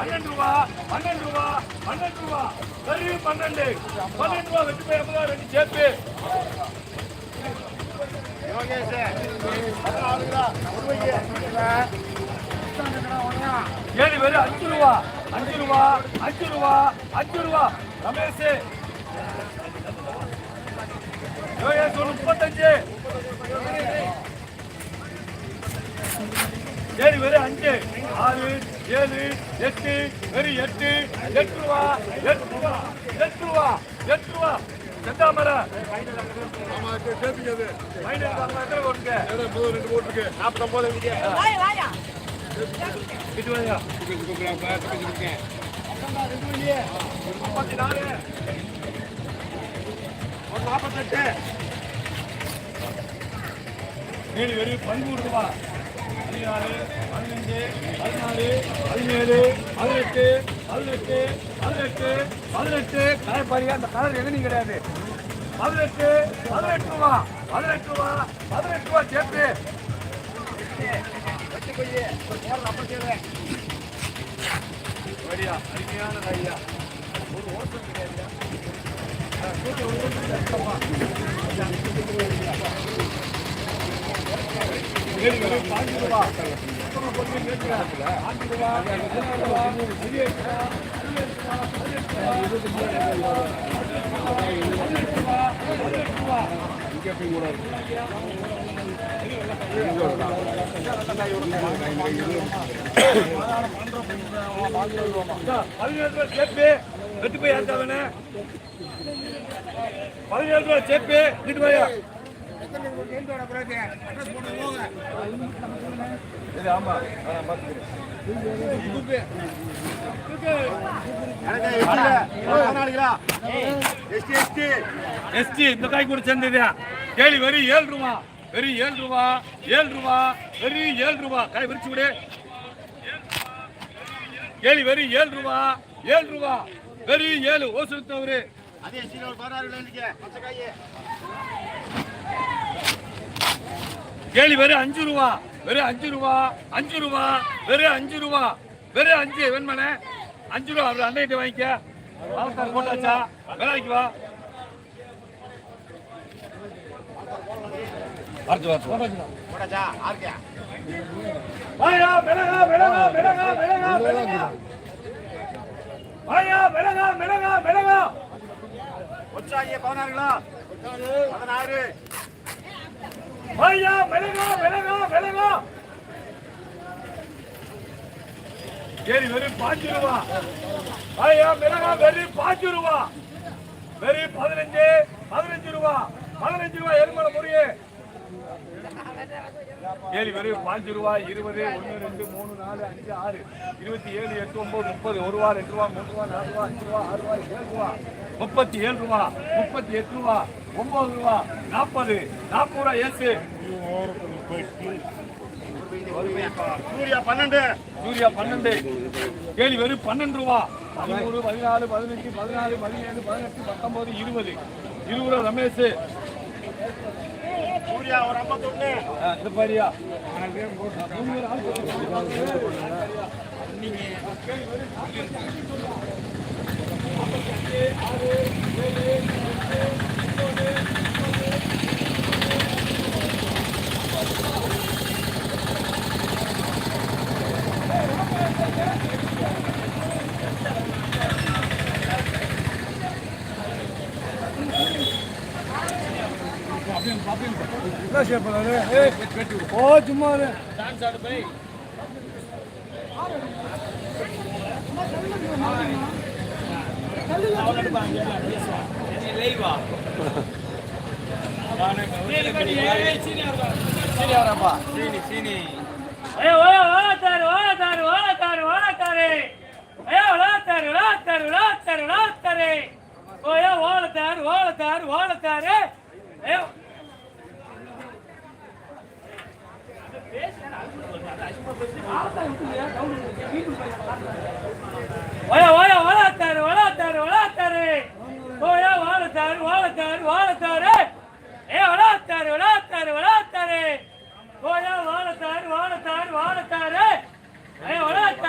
பன்னெண்டு ரூபா பன்னெண்டு ரூபா பன்னெண்டு ரூபா. கருவி பன்னெண்டு. பன்னெண்டு ரூபா வெட்டி போய் ஐம்பதா ரெண்டு சேர்த்து ஏழு பேரு அஞ்சு ரூபா அஞ்சு ரூபா அஞ்சு ரூபா அஞ்சு ரூபா. ரமேஷ். முப்பத்தஞ்சு. ஏழு பேரு அஞ்சு. ஆறு ஏழு எட்டு வெறும் எட்டு. எட்டு ரூபா எட்டு ரூபா எட்டு ரூபா எட்டு ரூபா. செந்தாமரை ஐம்பத்தி நாலு ஒரு நாற்பத்தெட்டு ஏழு வெறும் பதிமூணு ரூபா. பதினாறு பதினஞ்சு பதினாறு பதினேழு பதினெட்டு பதினெட்டு பதினெட்டு பதினெட்டு. கலர் பாருங்க அந்த கலர் எதுவும் கிடையாது. பதினெட்டு பதினெட்டு ரூபா பதினெட்டு ரூபா பதினெட்டு ரூபா சேர்த்து. வரியா அருமையான ஐயா ஒரு ஓட்டம் கிடையாது பாஞ்சு ரூபா பாஞ்சு பதினேழு ரூபா வெட்டு போய் பதினேழு ரூபா சேர்ப்பு வீட்டு போயா எஸ்டி இந்த காய் கூட சேர்ந்ததா கேள்வி வெறும் ஏழு ரூபா வெறும் ஏழு ரூபா ஏழு ரூபா வெறும் ஏழு ரூபா காய் விரிச்சு விடு கேள்வி வெறும் ஏழு ரூபா ஏழு ரூபா வெறும் ஏழு ஓசு தவறு கேள்வி வெறும் அஞ்சு ரூபா. வெறும் அஞ்சு ரூபா. அஞ்சு ரூபா. வெறும் அஞ்சு ரூபா. வெறும் அஞ்சு. வெண்மனே அஞ்சு ரூபா. அவர் அண்டைகிட்ட வாங்கிக்க. போட்டாச்சா? வேலைக்கு வா. அடுத்து வா போட்டாச்சா? வாயா மிளகா மிளகா மிளகா மிளகா மிளகா வாயா மிளகா மிளகா மிளகா ஐயா மிளகா மிளகா மிளகா சரி வெறும் பாஞ்சு ரூபா ஐயா மிளகா வெறும் பாஞ்சு ரூபா வெறும் பதினஞ்சு பதினஞ்சு ரூபா. பதினஞ்சு ரூபா எருமலை முறையே. ஏழு வெறும் பாஞ்சு ரூபா இருபது ஒன்று ரெண்டு மூணு நாலு அஞ்சு ஆறு. இருபத்தி ஏழு எட்டு ஒன்பது முப்பது. ஒரு ரூபா ரெண்டு ரூபா மூணு ரூபா நாலு ரூபா அஞ்சு ரூபா ஆறு ரூபா ஏழு ரூபா. முப்பத்தி ஏழு ரூபா முப்பத்தி எட்டு ரூபா ஒன்பது ரூபா நாற்பது. நாற்பது ரூபா ஏசு. பன்னெண்டு. சூர்யா பன்னெண்டு. கேள்வி வெறும் பன்னெண்டு ரூபா. பதிமூணு பதினாலு பதினஞ்சு பதினாலு பதினேழு பதினெட்டு பத்தொன்பது இருபது. இருபது ரூபா ரமேஷ். சூர்யா ஒரு ஆ, இது பாரியா. ஓ சும்மா இரு. ஐயோ ஓலத்தாரு ஓலத்தாரு ஓலத்தாரு ஓலத்தாரு ஐயோ ஓலத்தாரு ஓலத்தாரு ஓலத்தாரு ஓலத்தாரு ஓயோ ஓலத்தாரு ஓலத்தாரு ஓலத்தாரு ஐயோ ஓய ஓய ஓலத்தாரு ஓலத்தாரு ஓலத்தாரு ஓய ஓலத்தாரு ஓலத்தாரு ஓலத்தாரு ஏ ஓலத்தாரு ஓலத்தாரு ஓலத்தாரு ஓய ஓலத்தாரு ஓலத்தாரு ஓலத்தாரு ஏ ஓலத்தாரு